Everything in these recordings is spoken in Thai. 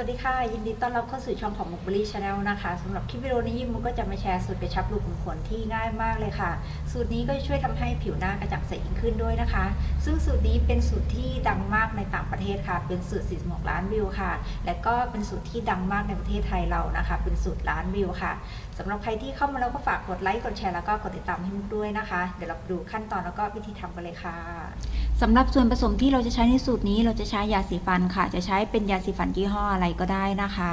วัสดีค่ะ ยินดีต้อนรับเข้าสู่ช่องของมุกบรีชาแนลนะคะสำหรับคลิปวิดีโอนี้มุกก็จะมาแชร์สูตรกระชับรูขุมขนที่ง่ายมากเลยค่ะ สูตรนี้ก็จะช่วยทำให้ผิวหน้ากระจ่างใสยิ่งขึ้นด้วยนะคะ ซึ่งสูตรนี้เป็นสูตรที่ดังมากในต่างประเทศค่ะ เป็นสูตร 46 ล้านวิวค่ะ และก็เป็นสูตรที่ดังมากในประเทศไทยเรานะคะ เป็นสูตรล้านวิวค่ะสำหรับใครที่เข้ามาแล้วก็ฝากกดไลค์กดแชร์แล้วก็กดติดตามให้มุกด้วยนะคะ เดี๋ยวเราดูขั้นตอนแล้วก็วิธีทำกันเลยค่ะ สำหรับส่วนผสมที่เราจะใช้ในสูตรนี้เราจะใช้ยาสีฟันค่ะ จะใช้เป็นยาสีฟันยี่ห้ออะไรก็ได้นะคะ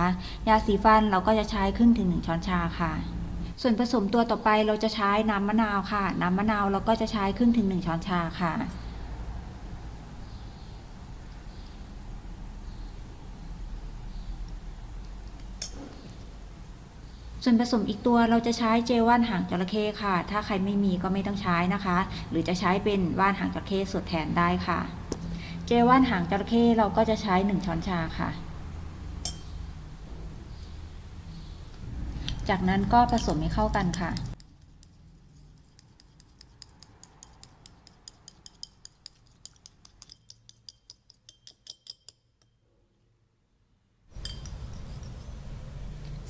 ยาสีฟันเราก็จะใช้ครึ่งถึงหนึ่งช้อนชาค่ะ ส่วนผสมตัวต่อไปเราจะใช้น้ำมะนาวค่ะ น้ำมะนาวเราก็จะใช้ครึ่งถึงหนึ่งช้อนชาค่ะ ส่วนผสมอีกตัวเราจะใช้เจลว่านหางจระเข้ค่ะ ถ้าใครไม่มีก็ไม่ต้องใช้นะคะ หรือจะใช้เป็นว่านหางจระเข้สดแทนได้ค่ะ เจลว่านหางจระเข้เราก็จะใช้ 1 ช้อนชาค่ะ จากนั้นก็ผสมให้เข้ากันค่ะ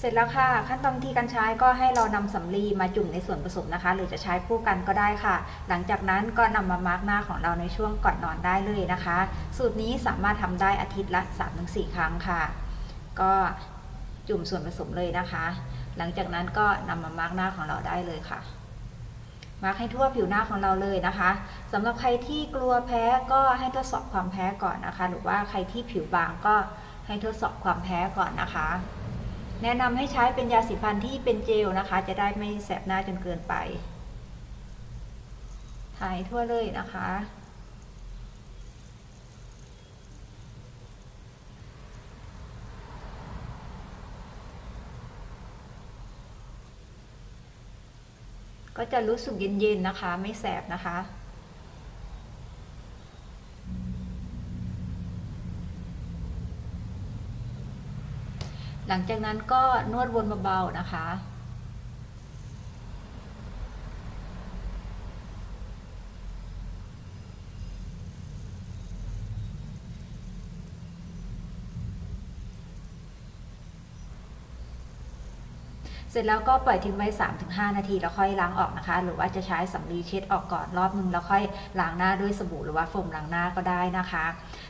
ร็จแล้วค่ะ ขั้นตอนที่การใช้ก็ให้เรานำสำลีมาจุ่มในส่วนผสมนะคะ หรือจะใช้คู่กันก็ได้ค่ะ หลังจากนั้นก็นำมามาร์กหน้าของเราในช่วงก่อนนอนได้เลยนะคะ สูตรนี้สามารถทำได้อาทิตย์ละ 3-4 ครั้งค่ะ ก็จุ่มส่วนผสมเลยนะคะ หลังจากนั้นก็นำมามาร์กหน้าของเราได้เลยค่ะมาร์กให้ทั่วผิวหน้าของเราเลยนะคะสำหรับใครที่กลัวแพ้ก็ให้ทดสอบความแพ้ก่อนนะคะ หรือว่าใครที่ผิวบางก็ให้ทดสอบความแพ้ก่อนนะคะ แนะนำให้ใช้เป็นยาสีฟันที่เป็นเจลนะคะ จะได้ไม่แสบหน้าจนเกินไปถ่ายทั่วเลยนะคะ ก็จะรู้สึกเย็นๆนะคะ ไม่แสบนะคะ หลังจากนั้นก็นวดวนเบาๆนะคะ เสร็จแล้วก็ปล่อยทิ้งไว้ 3-5 นาทีแล้วค่อยล้างออกนะคะ หรือว่าจะใช้สำลีเช็ดออกก่อนรอบนึงแล้วค่อยล้างหน้าด้วยสบู่หรือว่าโฟมล้างหน้าก็ได้นะคะ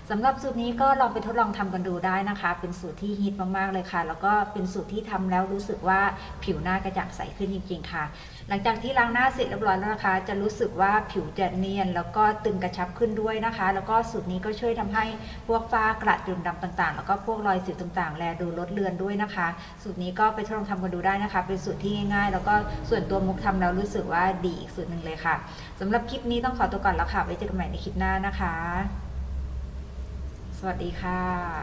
สำหรับสูตรนี้ก็ลองไปทดลองทำกันดูได้นะคะ เป็นสูตรที่ฮิตมากๆเลยค่ะ แล้วก็เป็นสูตรที่ทำแล้วรู้สึกว่าผิวหน้ากระจ่างใสขึ้นจริง ๆ ค่ะ หลังจากที่ล้างหน้าเสร็จเรียบร้อยแล้วนะคะ จะรู้สึกว่าผิวจะเนียน แล้วก็ตึงกระชับขึ้นด้วยนะคะ แล้วก็สูตรนี้ก็ช่วยทำให้พวกฝ้ากระจุดด่าต่างๆ แล้วก็พวกรอยสิวต่างๆ แลดูลดเลือนด้วยนะคะ สูตรนี้ก็ไปทดลองทำกันดูได้นะคะเป็นสูตรที่ง่ายๆ แล้วก็ส่วนตัวมุกทำแล้วรู้สึกว่าดีอีกสูตรหนึ่งเลยค่ะสำหรับคลิปนี้ต้องขอตัวก่อนแล้วค่ะไว้เจอกันใหม่ในคลิปหน้านะคะ สวัสดีค่ะ